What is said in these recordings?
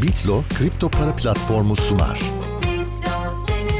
Bitlo kripto para platformu sunar. Bitlo senin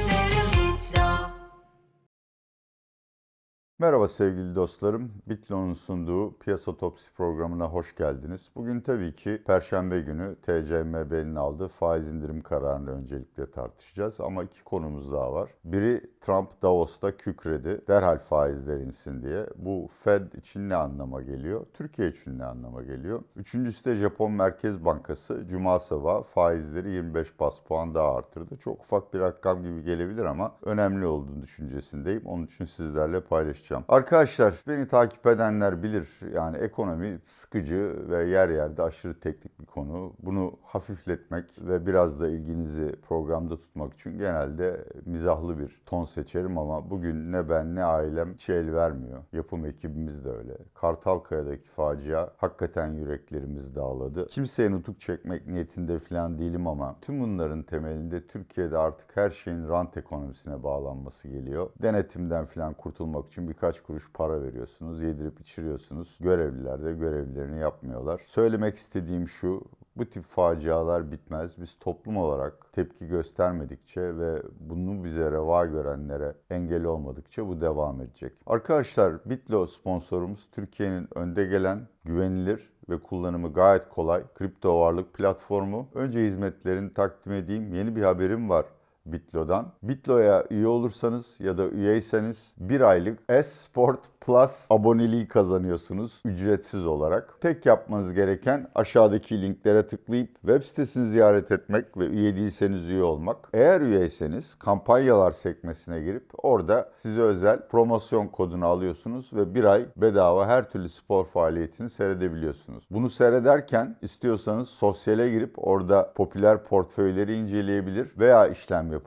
Merhaba sevgili dostlarım. Bitlo'nun sunduğu Piyasa Topsi programına hoş geldiniz. Bugün tabii ki Perşembe günü TCMB'nin aldığı faiz indirim kararını öncelikle tartışacağız. Ama iki konumuz daha var. Biri Trump Davos'ta kükredi. Derhal faizler insin diye. Bu Fed için ne anlama geliyor? Türkiye için ne anlama geliyor? Üçüncüsü de Japon Merkez Bankası Cuma sabahı faizleri 25 bas puan daha artırdı. Çok ufak bir rakam gibi gelebilir ama önemli olduğunu düşüncesindeyim. Onun için sizlerle paylaşacağım. Arkadaşlar beni takip edenler bilir. Yani ekonomi sıkıcı ve yer yerde aşırı teknik bir konu. Bunu hafifletmek ve biraz da ilginizi programda tutmak için genelde mizahlı bir ton seçerim ama bugün ne ben ne ailem hiç el vermiyor. Yapım ekibimiz de öyle. Kartalkaya'daki facia hakikaten yüreklerimizi dağladı. Kimseye nutuk çekmek niyetinde falan değilim ama tüm bunların temelinde Türkiye'de artık her şeyin rant ekonomisine bağlanması geliyor. Denetimden falan kurtulmak için birkaç kuruş para veriyorsunuz, yedirip içiriyorsunuz. Görevliler de görevlilerini yapmıyorlar. Söylemek istediğim şu, bu tip facialar bitmez. Biz toplum olarak tepki göstermedikçe ve bunu bize reva görenlere engel olmadıkça bu devam edecek. Arkadaşlar Bitlo sponsorumuz Türkiye'nin önde gelen, güvenilir ve kullanımı gayet kolay kripto varlık platformu. Önce hizmetlerini takdim edeyim. Yeni bir haberim var. Bitlo'dan. Bitlo'ya üye olursanız ya da üyeyseniz bir aylık S-Sport Plus aboneliği kazanıyorsunuz ücretsiz olarak. Tek yapmanız gereken aşağıdaki linklere tıklayıp web sitesini ziyaret etmek ve üye değilseniz üye olmak. Eğer üyeyseniz kampanyalar sekmesine girip orada size özel promosyon kodunu alıyorsunuz ve bir ay bedava her türlü spor faaliyetini seyredebiliyorsunuz. Bunu seyrederken istiyorsanız sosyale girip orada popüler portföyleri inceleyebilir veya işlem yapabilirsiniz.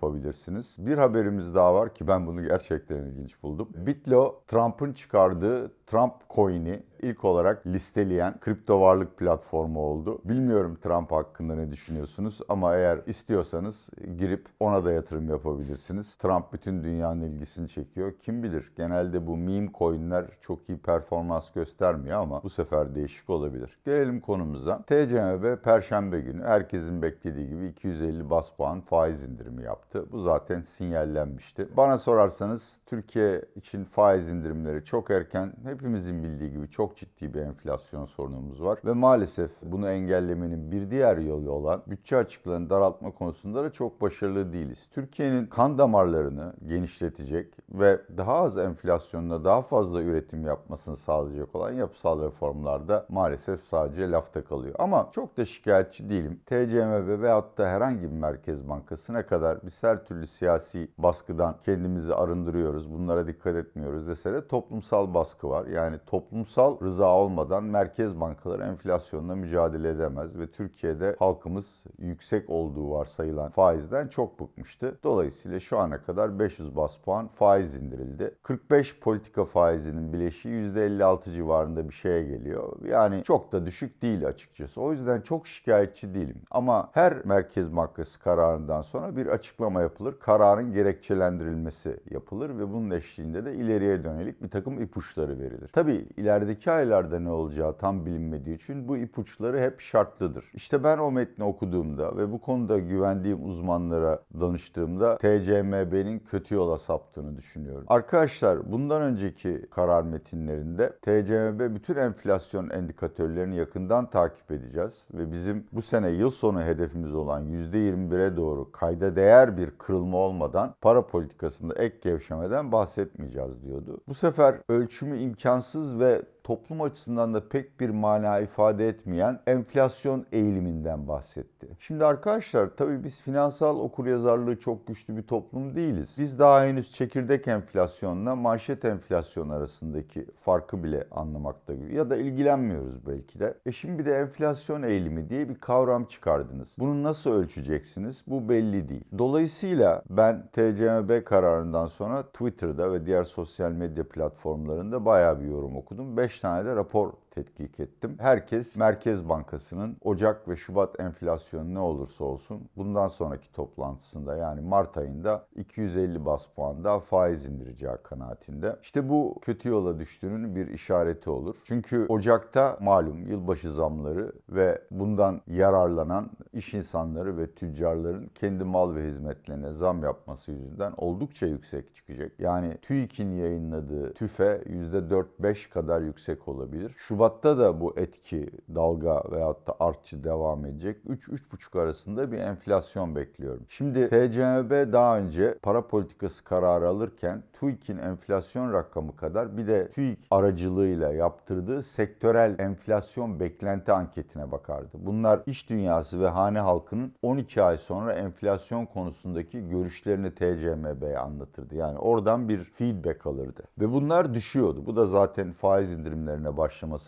Bir haberimiz daha var ki ben bunu gerçekten ilginç buldum. Bitlo Trump'ın çıkardığı Trump coin'i ilk olarak listeleyen kripto varlık platformu oldu. Bilmiyorum Trump hakkında ne düşünüyorsunuz ama eğer istiyorsanız girip ona da yatırım yapabilirsiniz. Trump bütün dünyanın ilgisini çekiyor. Kim bilir genelde bu meme coin'ler çok iyi performans göstermiyor ama bu sefer değişik olabilir. Gelelim konumuza. TCMB Perşembe günü herkesin beklediği gibi 250 bas puan faiz indirimi yaptı. Bu zaten sinyallenmişti. Bana sorarsanız Türkiye için faiz indirimleri çok erken. Hepimizin bildiği gibi çok ciddi bir enflasyon sorunumuz var. Ve maalesef bunu engellemenin bir diğer yolu olan bütçe açıklarını daraltma konusunda da çok başarılı değiliz. Türkiye'nin kan damarlarını genişletecek ve daha az enflasyonla daha fazla üretim yapmasını sağlayacak olan yapısal reformlarda maalesef sadece lafta kalıyor. Ama çok da şikayetçi değilim. TCMB veyahut da herhangi bir merkez bankası ne kadar biz her türlü siyasi baskıdan kendimizi arındırıyoruz, bunlara dikkat etmiyoruz dese de toplumsal baskı var. Yani toplumsal rıza olmadan merkez bankaları enflasyonla mücadele edemez ve Türkiye'de halkımız yüksek olduğu varsayılan faizden çok bıkmıştı. Dolayısıyla şu ana kadar 500 bas puan faiz indirildi. 45 politika faizinin bileşiği %56 civarında bir şeye geliyor. Yani çok da düşük değil açıkçası. O yüzden çok şikayetçi değilim. Ama her merkez bankası kararından sonra bir açıklama yapılır. Kararın gerekçelendirilmesi yapılır ve bunun eşliğinde de ileriye dönelik bir takım ipuçları verilir. Tabii ilerideki aylarda ne olacağı tam bilinmediği için bu ipuçları hep şartlıdır. İşte ben o metni okuduğumda ve bu konuda güvendiğim uzmanlara danıştığımda TCMB'nin kötü yola saptığını düşünüyorum. Arkadaşlar bundan önceki karar metinlerinde TCMB bütün enflasyon endikatörlerini yakından takip edeceğiz ve bizim bu sene yıl sonu hedefimiz olan %21'e doğru kayda değer bir kırılma olmadan para politikasında ek gevşemeden bahsetmeyeceğiz diyordu. Bu sefer ölçümü imkansız ve toplum açısından da pek bir mana ifade etmeyen enflasyon eğiliminden bahsetti. Şimdi arkadaşlar tabii biz finansal okuryazarlığı çok güçlü bir toplum değiliz. Biz daha henüz çekirdek enflasyonla manşet enflasyon arasındaki farkı bile anlamakta ya da ilgilenmiyoruz belki de. E şimdi bir de enflasyon eğilimi diye bir kavram çıkardınız. Bunu nasıl ölçeceksiniz? Bu belli değil. Dolayısıyla ben TCMB kararından sonra Twitter'da ve diğer sosyal medya platformlarında bayağı bir yorum okudum. 5 tane de rapor tetkik ettim. Herkes Merkez Bankası'nın Ocak ve Şubat enflasyonu ne olursa olsun bundan sonraki toplantısında yani Mart ayında 250 bas puan daha faiz indireceği kanaatinde. İşte bu kötü yola düştüğünün bir işareti olur. Çünkü Ocak'ta malum yılbaşı zamları ve bundan yararlanan iş insanları ve tüccarların kendi mal ve hizmetlerine zam yapması yüzünden oldukça yüksek çıkacak. Yani TÜİK'in yayınladığı tüfe %4-5 kadar yüksek olabilir. Şubat'ta da bu etki dalga veyahut da artçı devam edecek. 3-3,5 arasında bir enflasyon bekliyorum. Şimdi TCMB daha önce para politikası kararı alırken TÜİK'in enflasyon rakamı kadar bir de TÜİK aracılığıyla yaptırdığı sektörel enflasyon beklenti anketine bakardı. Bunlar iş dünyası ve hane halkının 12 ay sonra enflasyon konusundaki görüşlerini TCMB'ye anlatırdı. Yani oradan bir feedback alırdı. Ve bunlar düşüyordu. Bu da zaten faiz indirimlerine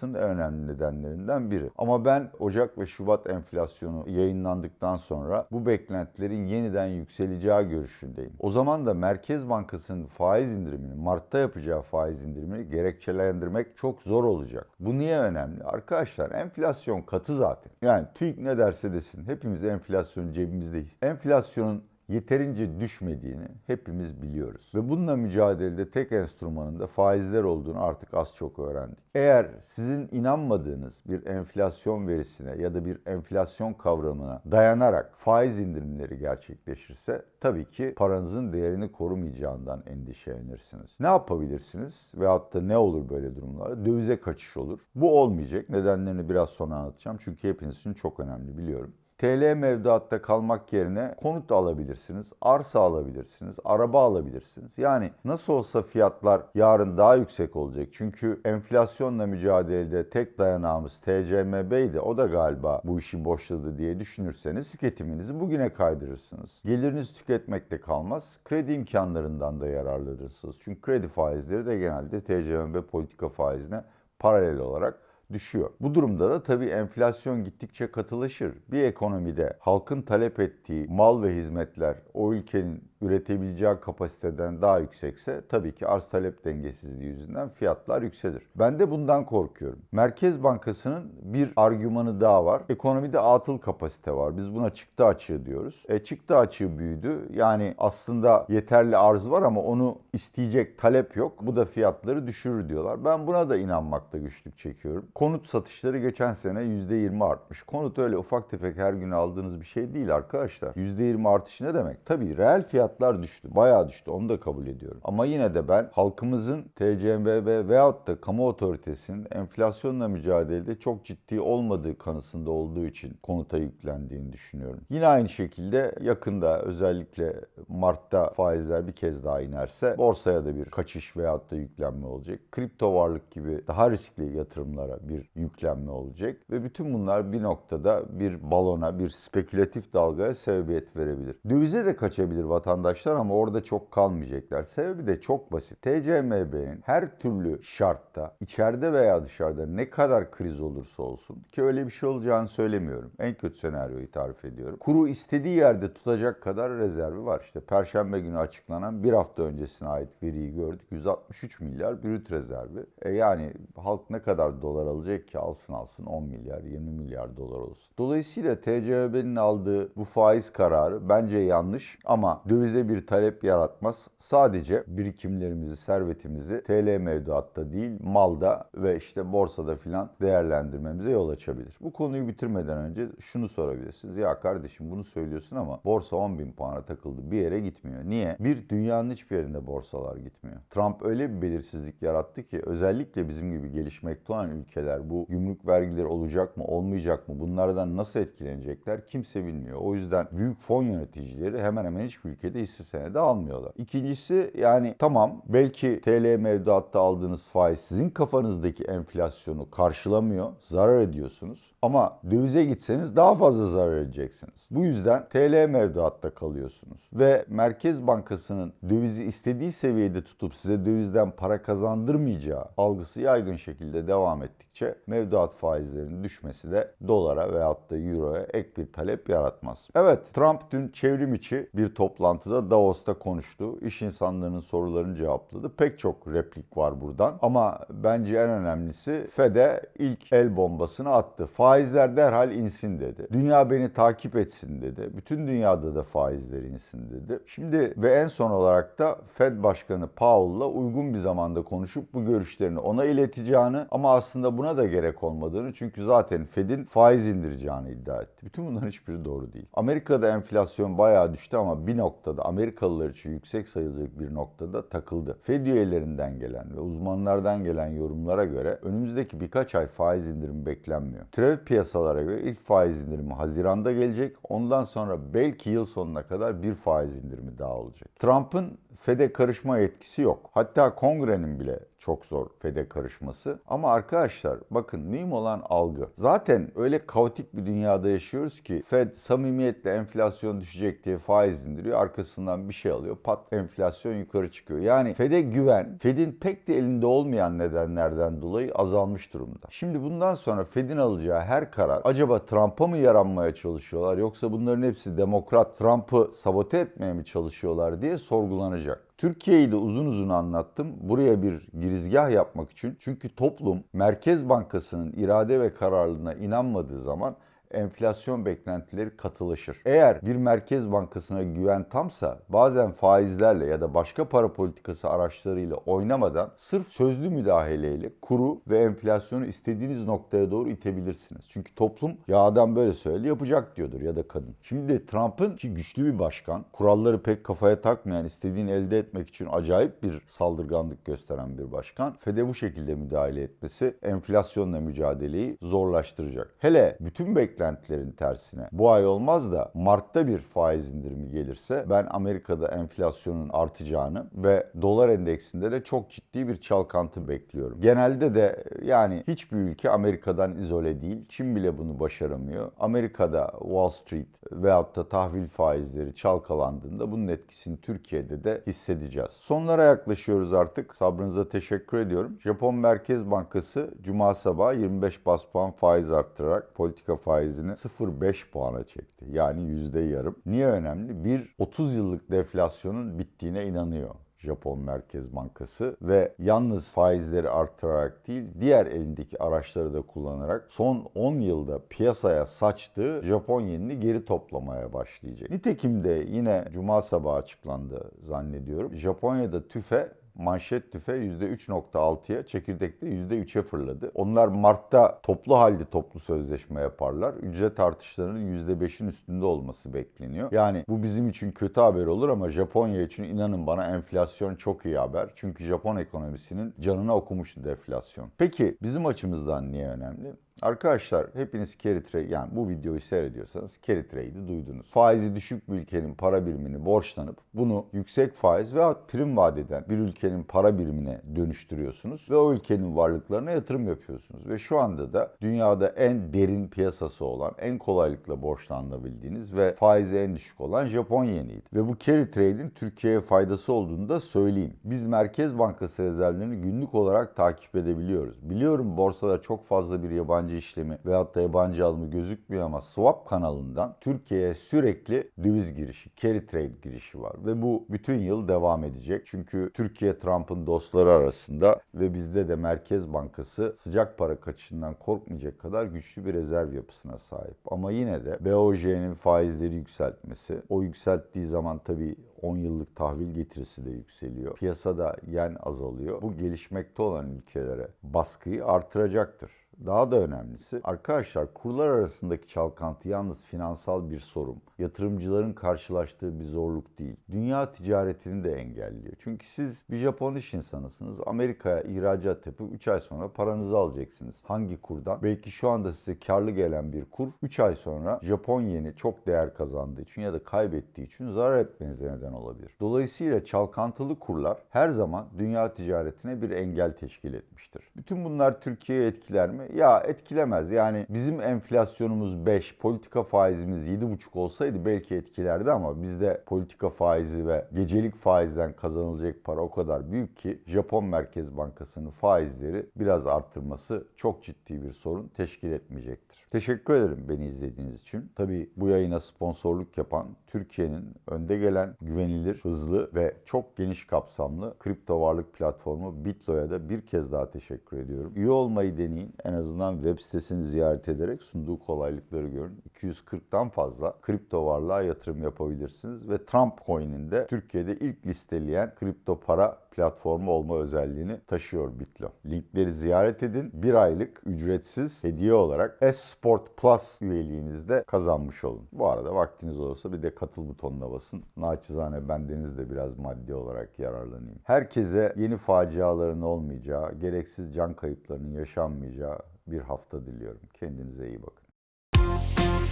başlamasının en önemli nedenlerinden biri. Ama ben Ocak ve Şubat enflasyonu yayınlandıktan sonra bu beklentilerin yeniden yükseleceği görüşündeyim. O zaman da Merkez Bankası'nın faiz indirimini, Mart'ta yapacağı faiz indirimini gerekçelendirmek çok zor olacak. Bu niye önemli? Arkadaşlar enflasyon katı zaten. Yani TÜİK ne derse desin hepimiz enflasyon cebimizdeyiz. Enflasyonun yeterince düşmediğini hepimiz biliyoruz. Ve bununla mücadelede tek enstrümanın da faizler olduğunu artık az çok öğrendik. Eğer sizin inanmadığınız bir enflasyon verisine ya da bir enflasyon kavramına dayanarak faiz indirimleri gerçekleşirse tabii ki paranızın değerini korumayacağından endişelenirsiniz. Ne yapabilirsiniz veyahut da ne olur böyle durumlarda? Dövize kaçış olur. Bu olmayacak. Nedenlerini biraz sonra anlatacağım. Çünkü hepiniz için çok önemli biliyorum. TL mevduatta kalmak yerine konut alabilirsiniz, arsa alabilirsiniz, araba alabilirsiniz. Yani nasıl olsa fiyatlar yarın daha yüksek olacak. Çünkü enflasyonla mücadelede tek dayanağımız TCMB'ydi. O da galiba bu işi boşladı diye düşünürseniz tüketiminizi bugüne kaydırırsınız. Geliriniz tüketmekte kalmaz. Kredi imkanlarından da yararlanırsınız. Çünkü kredi faizleri de genelde TCMB politika faizine paralel olarak düşüyor. Bu durumda da tabii enflasyon gittikçe katılaşır. Bir ekonomide halkın talep ettiği mal ve hizmetler o ülkenin üretebileceği kapasiteden daha yüksekse tabii ki arz talep dengesizliği yüzünden fiyatlar yükselir. Ben de bundan korkuyorum. Merkez Bankası'nın bir argümanı daha var. Ekonomide atıl kapasite var. Biz buna çıktı açığı diyoruz. E, çıktı açığı büyüdü. Yani aslında yeterli arz var ama onu isteyecek talep yok. Bu da fiyatları düşürür diyorlar. Ben buna da inanmakta güçlük çekiyorum. Konut satışları geçen sene %20 artmış. Konut öyle ufak tefek her gün aldığınız bir şey değil arkadaşlar. %20 artış ne demek? Tabii reel fiyatlar düştü. Bayağı düştü. Onu da kabul ediyorum. Ama yine de ben halkımızın TCMB veyahut da kamu otoritesinin enflasyonla mücadelede çok ciddi olmadığı kanısında olduğu için konuta yüklendiğini düşünüyorum. Yine aynı şekilde yakında özellikle Mart'ta faizler bir kez daha inerse borsaya da bir kaçış veyahut da yüklenme olacak. Kripto varlık gibi daha riskli yatırımlara bir yüklenme olacak ve bütün bunlar bir noktada bir balona, bir spekülatif dalgaya sebebiyet verebilir. Dövize de kaçabilir vatandaşlar ama orada çok kalmayacaklar. Sebebi de çok basit. TCMB'nin her türlü şartta, içeride veya dışarıda ne kadar kriz olursa olsun ki öyle bir şey olacağını söylemiyorum. En kötü senaryoyu tarif ediyorum. Kuru istediği yerde tutacak kadar rezervi var. İşte Perşembe günü açıklanan bir hafta öncesine ait veriyi gördük. 163 milyar brüt rezervi. E yani halk ne kadar dolar alacak ki alsın alsın 10 milyar 20 milyar dolar olsun. Dolayısıyla TCMB'nin aldığı bu faiz kararı bence yanlış ama dövize bir talep yaratmaz. Sadece birikimlerimizi, servetimizi TL mevduatta değil malda ve işte borsada filan değerlendirmemize yol açabilir. Bu konuyu bitirmeden önce şunu sorabilirsiniz. Ya kardeşim bunu söylüyorsun ama borsa 10 bin puana takıldı bir yere gitmiyor. Niye? Bir dünyanın hiçbir yerinde borsalar gitmiyor. Trump öyle bir belirsizlik yarattı ki özellikle bizim gibi gelişmekte olan ülkeler bu gümrük vergileri olacak mı olmayacak mı bunlardan nasıl etkilenecekler kimse bilmiyor. O yüzden büyük fon yöneticileri hemen hemen hiçbir ülkede hisse senedi almıyorlar. İkincisi yani tamam belki TL mevduatta aldığınız faiz sizin kafanızdaki enflasyonu karşılamıyor, zarar ediyorsunuz. Ama dövize gitseniz daha fazla zarar edeceksiniz. Bu yüzden TL mevduatta kalıyorsunuz. Ve Merkez Bankası'nın dövizi istediği seviyede tutup size dövizden para kazandırmayacağı algısı yaygın şekilde devam ettikçe mevduat faizlerinin düşmesi de dolara veyahut da euroya ek bir talep yaratmaz. Evet Trump dün çevrim içi bir toplantı toplantıda Davos'ta konuştu. İş insanlarının sorularını cevapladı. Pek çok replik var buradan. Ama bence en önemlisi Fed'e ilk el bombasını attı. Faizler derhal insin dedi. Dünya beni takip etsin dedi. Bütün dünyada da faizler insin dedi. Şimdi ve en son olarak da Fed Başkanı Powell'la uygun bir zamanda konuşup bu görüşlerini ona ileteceğini ama aslında buna da gerek olmadığını çünkü zaten Fed'in faiz indireceğini iddia etti. Bütün bunların hiçbiri doğru değil. Amerika'da enflasyon bayağı düştü ama bir noktada Amerikalılar için yüksek sayılacak bir noktada takıldı. Fed üyelerinden gelen ve uzmanlardan gelen yorumlara göre önümüzdeki birkaç ay faiz indirimi beklenmiyor. Türev piyasalara göre ilk faiz indirimi Haziran'da gelecek. Ondan sonra belki yıl sonuna kadar bir faiz indirimi daha olacak. Trump'ın Fed'e karışma yetkisi yok. Hatta kongrenin bile çok zor Fed'e karışması. Ama arkadaşlar bakın mühim olan algı. Zaten öyle kaotik bir dünyada yaşıyoruz ki Fed samimiyetle enflasyon düşecek diye faiz indiriyor. Arkasından bir şey alıyor. Pat enflasyon yukarı çıkıyor. Yani Fed'e güven, Fed'in pek de elinde olmayan nedenlerden dolayı azalmış durumda. Şimdi bundan sonra Fed'in alacağı her karar acaba Trump'a mı yaranmaya çalışıyorlar yoksa bunların hepsi demokrat Trump'ı sabote etmeye mi çalışıyorlar diye sorgulanacak. Türkiye'yi de uzun uzun anlattım. Buraya bir girizgah yapmak için. Çünkü toplum Merkez Bankası'nın irade ve kararlılığına inanmadığı zaman enflasyon beklentileri katılışır. Eğer bir merkez bankasına güven tamsa bazen faizlerle ya da başka para politikası araçlarıyla oynamadan sırf sözlü müdahaleyle kuru ve enflasyonu istediğiniz noktaya doğru itebilirsiniz. Çünkü toplum ya adam böyle söyledi yapacak diyordur ya da kadın. Şimdi Trump'ın ki güçlü bir başkan, kuralları pek kafaya takmayan, istediğini elde etmek için acayip bir saldırganlık gösteren bir başkan. Fed'e bu şekilde müdahale etmesi enflasyonla mücadeleyi zorlaştıracak. Hele bütün beklentilerin tersine bu ay olmaz da Mart'ta bir faiz indirimi gelirse ben Amerika'da enflasyonun artacağını ve dolar endeksinde de çok ciddi bir çalkantı bekliyorum. Genelde de yani hiçbir ülke Amerika'dan izole değil. Çin bile bunu başaramıyor. Amerika'da Wall Street veyahut da tahvil faizleri çalkalandığında bunun etkisini Türkiye'de de hissedeceğiz. Sonlara yaklaşıyoruz artık. Sabrınıza teşekkür ediyorum. Japon Merkez Bankası Cuma sabahı 25 bas puan faiz arttırarak politika faizini 0.5 puana çekti. Yani yüzde yarım. Niye önemli? Bir 30 yıllık deflasyonun bittiğine inanıyor. Japon Merkez Bankası ve yalnız faizleri arttırarak değil diğer elindeki araçları da kullanarak son 10 yılda piyasaya saçtığı Japon yenini geri toplamaya başlayacak. Nitekim de yine cuma sabahı açıklandı zannediyorum. Japonya'da tüfe manşet tüfe %3.6'ya, çekirdekte %3'e fırladı. Onlar Mart'ta toplu halde toplu sözleşme yaparlar. Ücret artışlarının %5'in üstünde olması bekleniyor. Yani bu bizim için kötü haber olur ama Japonya için inanın bana enflasyon çok iyi haber. Çünkü Japon ekonomisinin canına okumuştu deflasyon. Peki bizim açımızdan niye önemli? Arkadaşlar hepiniz carry trade yani bu videoyu seyrediyorsanız carry trade'i duydunuz. Faizi düşük bir ülkenin para birimini borçlanıp bunu yüksek faiz veya prim vadeden bir ülkenin para birimine dönüştürüyorsunuz ve o ülkenin varlıklarına yatırım yapıyorsunuz. Ve şu anda da dünyada en derin piyasası olan, en kolaylıkla borçlanabildiğiniz ve faizi en düşük olan Japon yeniydi. Ve bu carry trade'in Türkiye'ye faydası olduğunu da söyleyeyim. Biz Merkez Bankası rezervlerini günlük olarak takip edebiliyoruz. Biliyorum borsada çok fazla bir yabancı yabancı işlemi veyahut da yabancı alımı gözükmüyor ama swap kanalından Türkiye'ye sürekli döviz girişi, carry trade girişi var. Ve bu bütün yıl devam edecek. Çünkü Türkiye Trump'ın dostları arasında ve bizde de Merkez Bankası sıcak para kaçışından korkmayacak kadar güçlü bir rezerv yapısına sahip. Ama yine de BOJ'nin faizleri yükseltmesi, o yükselttiği zaman tabii 10 yıllık tahvil getirisi de yükseliyor. Piyasada yen azalıyor. Bu gelişmekte olan ülkelere baskıyı artıracaktır. Daha da önemlisi arkadaşlar kurlar arasındaki çalkantı yalnız finansal bir sorun. Yatırımcıların karşılaştığı bir zorluk değil. Dünya ticaretini de engelliyor. Çünkü siz bir Japon iş insanısınız. Amerika'ya ihracat yapıp 3 ay sonra paranızı alacaksınız. Hangi kurdan? Belki şu anda size karlı gelen bir kur 3 ay sonra Japon yeni çok değer kazandığı için ya da kaybettiği için zarar etmenize neden olabilir. Dolayısıyla çalkantılı kurlar her zaman dünya ticaretine bir engel teşkil etmiştir. Bütün bunlar Türkiye'ye etkiler mi? Ya etkilemez. Yani bizim enflasyonumuz 5, politika faizimiz 7,5 olsaydı belki etkilerdi ama bizde politika faizi ve gecelik faizden kazanılacak para o kadar büyük ki Japon Merkez Bankası'nın faizleri biraz arttırması çok ciddi bir sorun teşkil etmeyecektir. Teşekkür ederim beni izlediğiniz için. Tabii bu yayına sponsorluk yapan Türkiye'nin önde gelen güvenilir, hızlı ve çok geniş kapsamlı kripto varlık platformu Bitlo'ya da bir kez daha teşekkür ediyorum. Üye olmayı deneyin. En azından web sitesini ziyaret ederek sunduğu kolaylıkları görün. 240'tan fazla kripto varlığa yatırım yapabilirsiniz ve Trump Coin'in de Türkiye'de ilk listeleyen kripto para platformu olma özelliğini taşıyor Bitlo. Linkleri ziyaret edin. Bir aylık ücretsiz hediye olarak S-Sport Plus üyeliğinizde kazanmış olun. Bu arada vaktiniz olursa bir de katıl butonuna basın. Naçizane bendeniz de biraz maddi olarak yararlanayım. Herkese yeni faciaların olmayacağı, gereksiz can kayıplarının yaşanmayacağı bir hafta diliyorum. Kendinize iyi bakın.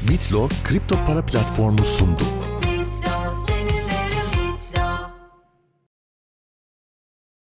Bitlo kripto para platformu sundu.